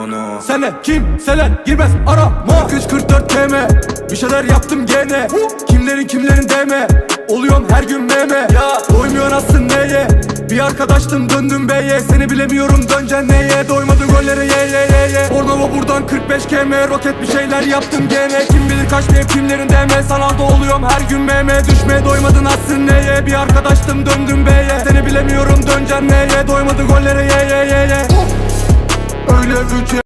Onu Senle kimseler girmez arama. 344 km Bir şeyler yaptım gene. Kimlerin kimlerin deme. Oluyorum her gün meme. Ya doymuyor aslın neye? Bir arkadaştım döndüm beye Seni bilemiyorum döneceksin neye? Doymadı gollere ye ye ye ye. Bornova buradan 45 km Roket bir şeyler yaptım gene. Kim bilir kaç diye kimlerin deme. Sanalda oluyorum her gün meme. Düşmeye doymadın aslın neye? Bir arkadaştım döndüm beye Seni bilemiyorum döneceksin neye? Doymadı gollere ye ye ye ye Üç